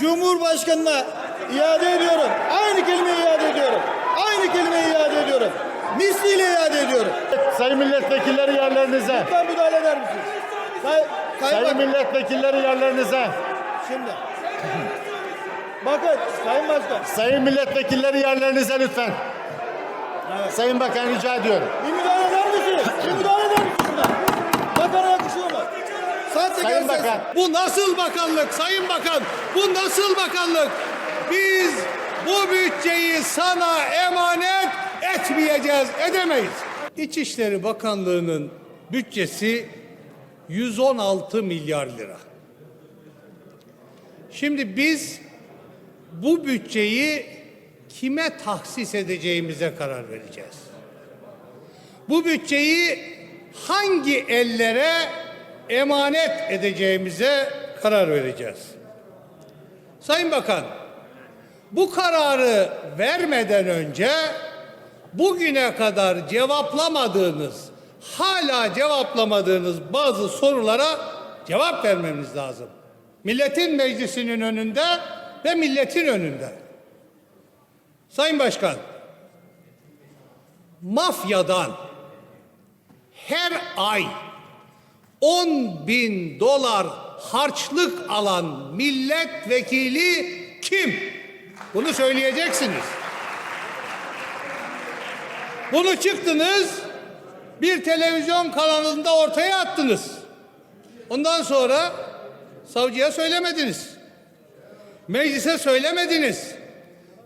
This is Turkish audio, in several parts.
Cumhurbaşkanına iade ediyorum. Aynı kelimeyi iade ediyorum. Aynı kelimeyi iade ediyorum. Misliyle iade ediyorum. Sayın milletvekilleri yerlerinize. Lütfen müdahale eder misiniz? Say, Sayın Sayın milletvekilleri yerlerinize. Şimdi. Bakın Sayın Başkan. Sayın milletvekilleri yerlerinize lütfen. Sayın Bakan rica ediyorum. Bir müdahale eder misiniz? Bir müdahale eder misiniz? buna? Bakana yakışıyor mu? Sahtekar Sayın ses- Bakan. Bu nasıl bakanlık Sayın Bakan? Bu nasıl bakanlık? Biz bu bütçeyi sana emanet etmeyeceğiz, edemeyiz. İçişleri Bakanlığı'nın bütçesi 116 milyar lira. Şimdi biz bu bütçeyi kime tahsis edeceğimize karar vereceğiz. Bu bütçeyi hangi ellere emanet edeceğimize karar vereceğiz. Sayın Bakan, bu kararı vermeden önce bugüne kadar cevaplamadığınız, hala cevaplamadığınız bazı sorulara cevap vermemiz lazım. Milletin meclisinin önünde ve milletin önünde. Sayın Başkan, mafyadan her ay 10 bin dolar harçlık alan milletvekili kim? Bunu söyleyeceksiniz. Bunu çıktınız bir televizyon kanalında ortaya attınız. Ondan sonra savcıya söylemediniz. Meclise söylemediniz.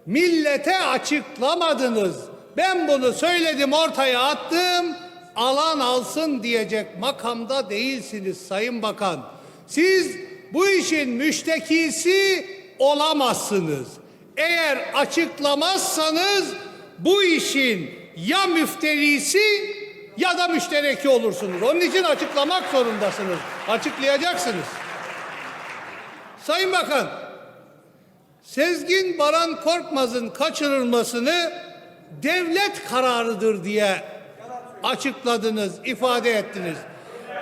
Millete açıklamadınız. Ben bunu söyledim ortaya attım. Alan alsın diyecek makamda değilsiniz Sayın Bakan. Siz bu işin müştekisi olamazsınız. Eğer açıklamazsanız bu işin ya müfterisi ya da müştereki olursunuz. Onun için açıklamak zorundasınız. Açıklayacaksınız. Sayın Bakan, Sezgin Baran Korkmaz'ın kaçırılmasını devlet kararıdır diye açıkladınız, ifade ettiniz.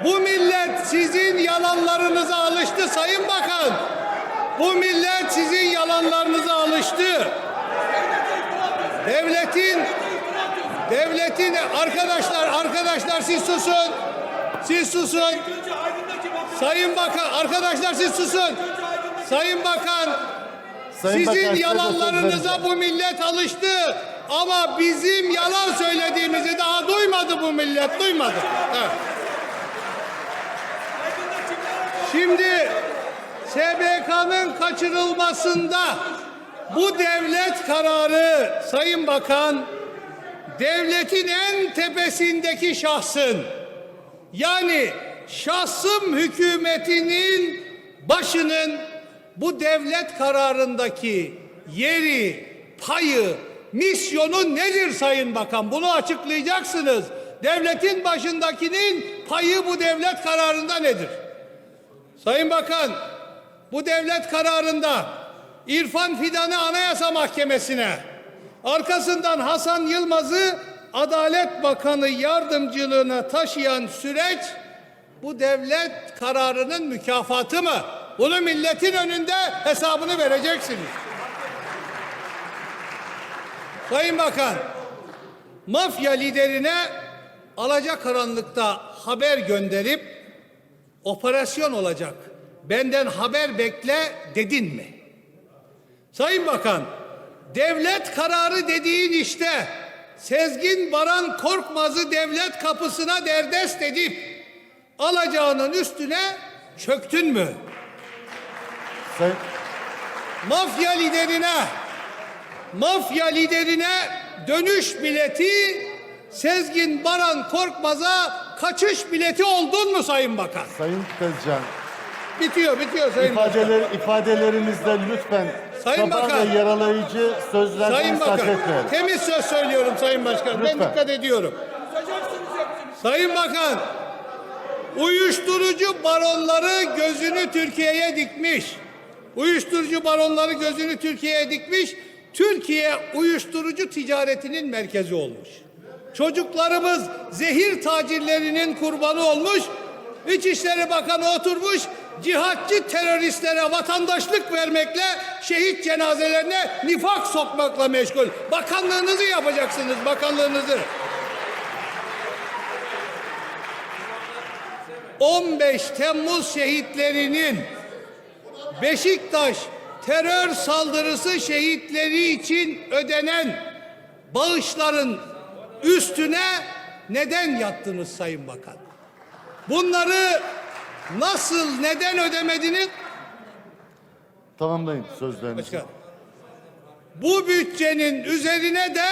Bu millet sizin yalanlarınıza alıştı Sayın Bakan. Bu millet sizin yalanlarınıza alıştı. Devletin devletin arkadaşlar arkadaşlar siz susun. Siz susun. Sayın Bakan arkadaşlar siz susun. Sayın Bakan Sayın Bakan, sizin söz yalanlarınıza bu millet alıştı. Ama bizim yalan söylediğimizi daha duymadı bu millet, duymadı. Evet. Şimdi SBK'nın kaçırılmasında bu devlet kararı Sayın Bakan devletin en tepesindeki şahsın yani şahsım hükümetinin başının bu devlet kararındaki yeri, payı, misyonu nedir Sayın Bakan? Bunu açıklayacaksınız. Devletin başındakinin payı bu devlet kararında nedir? Sayın Bakan, bu devlet kararında İrfan Fidan'ı Anayasa Mahkemesi'ne, arkasından Hasan Yılmaz'ı Adalet Bakanı yardımcılığına taşıyan süreç bu devlet kararının mükafatı mı? Bunu milletin önünde hesabını vereceksiniz. Sayın Bakan, mafya liderine alacakaranlıkta haber gönderip operasyon olacak. Benden haber bekle dedin mi? Sayın Bakan, devlet kararı dediğin işte Sezgin Baran Korkmaz'ı devlet kapısına derdest edip alacağının üstüne çöktün mü? Sayın, Mafya liderine mafya liderine dönüş bileti Sezgin Baran Korkmaz'a kaçış bileti oldun mu Sayın Bakan? Sayın Tezcan, Bitiyor, bitiyor Sayın Bakan. ifadeler, ifadelerinizde lütfen Sayın Bakan. ve yaralayıcı sözlerden Sayın Bakan, etmeyelim. temiz söz söylüyorum Sayın Başkan. Ben Lütfen. dikkat ediyorum. Sayın Bakan, uyuşturucu baronları gözünü Türkiye'ye dikmiş. Uyuşturucu baronları gözünü Türkiye'ye dikmiş. Türkiye uyuşturucu ticaretinin merkezi olmuş. Çocuklarımız zehir tacirlerinin kurbanı olmuş. İçişleri Bakanı oturmuş cihatçı teröristlere vatandaşlık vermekle, şehit cenazelerine nifak sokmakla meşgul. Bakanlığınızı yapacaksınız, bakanlığınızı. 15 Temmuz şehitlerinin Beşiktaş terör saldırısı şehitleri için ödenen bağışların üstüne neden yattınız Sayın Bakan? Bunları nasıl, neden ödemediniz? Tamamlayın sözlerinizi. Başkan. Bu bütçenin üzerine de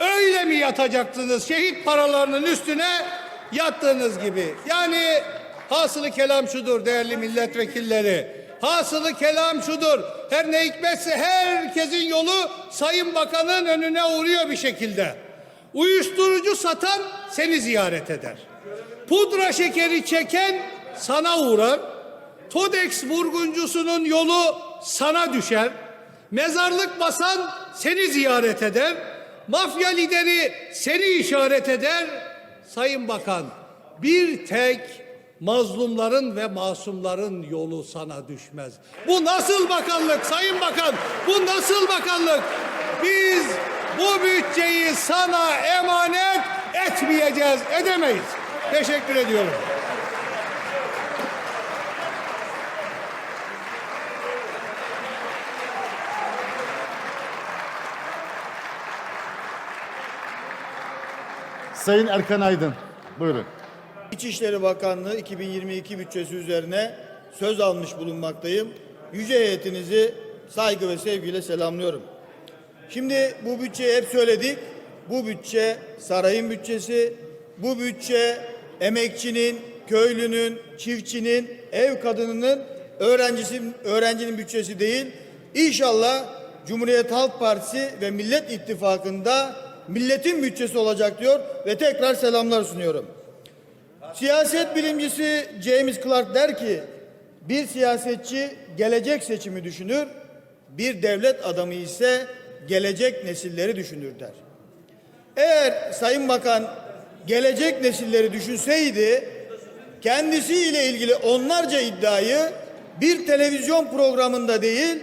öyle mi yatacaksınız? Şehit paralarının üstüne yattığınız gibi. Yani hasılı kelam şudur değerli milletvekilleri. Hasılı kelam şudur. Her ne hikmetse herkesin yolu Sayın Bakan'ın önüne uğruyor bir şekilde. Uyuşturucu satan seni ziyaret eder. Pudra şekeri çeken sana uğrar. Todex vurguncusunun yolu sana düşer. Mezarlık basan seni ziyaret eder. Mafya lideri seni işaret eder. Sayın Bakan, bir tek mazlumların ve masumların yolu sana düşmez. Bu nasıl bakanlık Sayın Bakan? Bu nasıl bakanlık? Biz bu bütçeyi sana emanet etmeyeceğiz, edemeyiz. Teşekkür ediyorum. Sayın Erkan Aydın. Buyurun. İçişleri Bakanlığı 2022 bütçesi üzerine söz almış bulunmaktayım. Yüce heyetinizi saygı ve sevgiyle selamlıyorum. Şimdi bu bütçeyi hep söyledik. Bu bütçe sarayın bütçesi. Bu bütçe emekçinin, köylünün, çiftçinin, ev kadınının, öğrencisinin, öğrencinin bütçesi değil. İnşallah Cumhuriyet Halk Partisi ve Millet İttifakı'nda milletin bütçesi olacak diyor ve tekrar selamlar sunuyorum. Siyaset bilimcisi James Clark der ki bir siyasetçi gelecek seçimi düşünür, bir devlet adamı ise gelecek nesilleri düşünür der. Eğer Sayın Bakan gelecek nesilleri düşünseydi kendisiyle ilgili onlarca iddiayı bir televizyon programında değil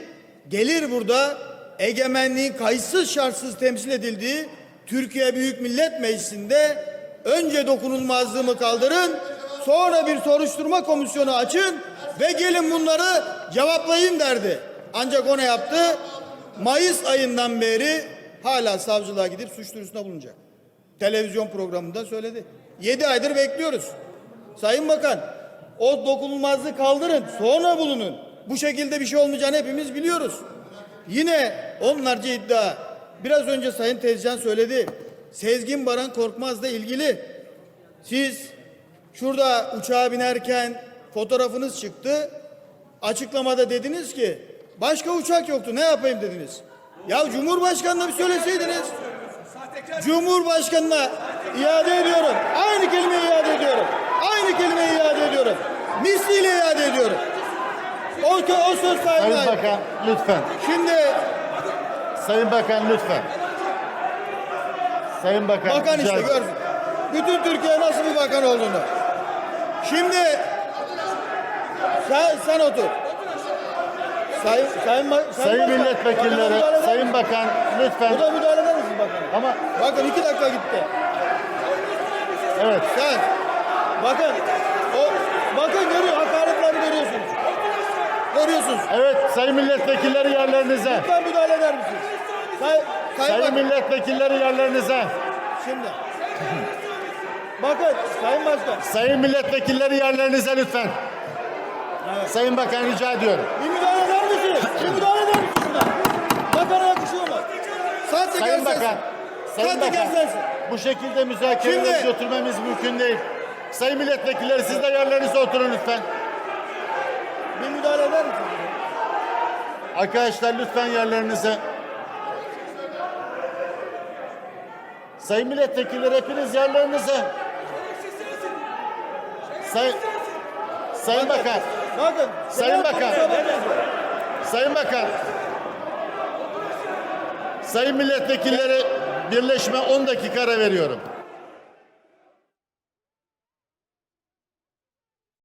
gelir burada egemenliğin kayıtsız şartsız temsil edildiği Türkiye Büyük Millet Meclisi'nde önce dokunulmazlığımı kaldırın sonra bir soruşturma komisyonu açın ve gelin bunları cevaplayın derdi. Ancak o ne yaptı? Mayıs ayından beri hala savcılığa gidip suç duyurusunda bulunacak. Televizyon programında söyledi. Yedi aydır bekliyoruz. Sayın Bakan o dokunulmazlığı kaldırın sonra bulunun. Bu şekilde bir şey olmayacağını hepimiz biliyoruz. Yine onlarca iddia. Biraz önce Sayın Tezcan söyledi. Sezgin Baran Korkmaz'la ilgili. Siz şurada uçağa binerken fotoğrafınız çıktı. Açıklamada dediniz ki başka uçak yoktu ne yapayım dediniz. Ya Cumhurbaşkanı'na bir söyleseydiniz. Cumhurbaşkanı'na iade ediyorum. Aynı kelimeyi iade ediyorum. Aynı kelimeyi iade ediyorum. Misliyle iade ediyorum. O, o söz sahibine Sayın. Bakan lütfen. Şimdi Sayın Bakan lütfen. Sayın Bakan. bakan işte görsün. Bütün Türkiye nasıl bir bakan olduğunu. Şimdi sen, sen otur. Sayın, sayın, ba- Sayın Başkan, milletvekilleri, eder Sayın? Bakan lütfen. Burada müdahale eder misin bakan? Ama Bakın iki dakika gitti. evet Sen bakın o bakın görüyor hakaretleri görüyorsunuz. Görüyorsunuz. evet sayın milletvekilleri yerlerinize. Lütfen müdahale eder misiniz? Say, sayın Sayın Bakan, milletvekilleri yerlerinize. şimdi. Bakın Sayın Başkan Sayın milletvekilleri yerlerinize lütfen. Sayın Bakan rica ediyorum. bir müdahale eder misiniz? Bir müdahale eder misiniz? Bakana yakışıyor mu? Sayın sensin. Bakan. Sayın Bakan. sensin. Bu şekilde müzakereleri Şimdi- götürmemiz mümkün değil. Sayın milletvekilleri siz de yerlerinize oturun lütfen. Bir müdahale eder misiniz? Arkadaşlar lütfen yerlerinize. Sayın milletvekilleri hepiniz yerlerinize. Sayın Sayın Bakan, Bakın. Sayın Bakan. Sayın Bakan. Sayın milletvekilleri birleşme 10 dakika ara veriyorum.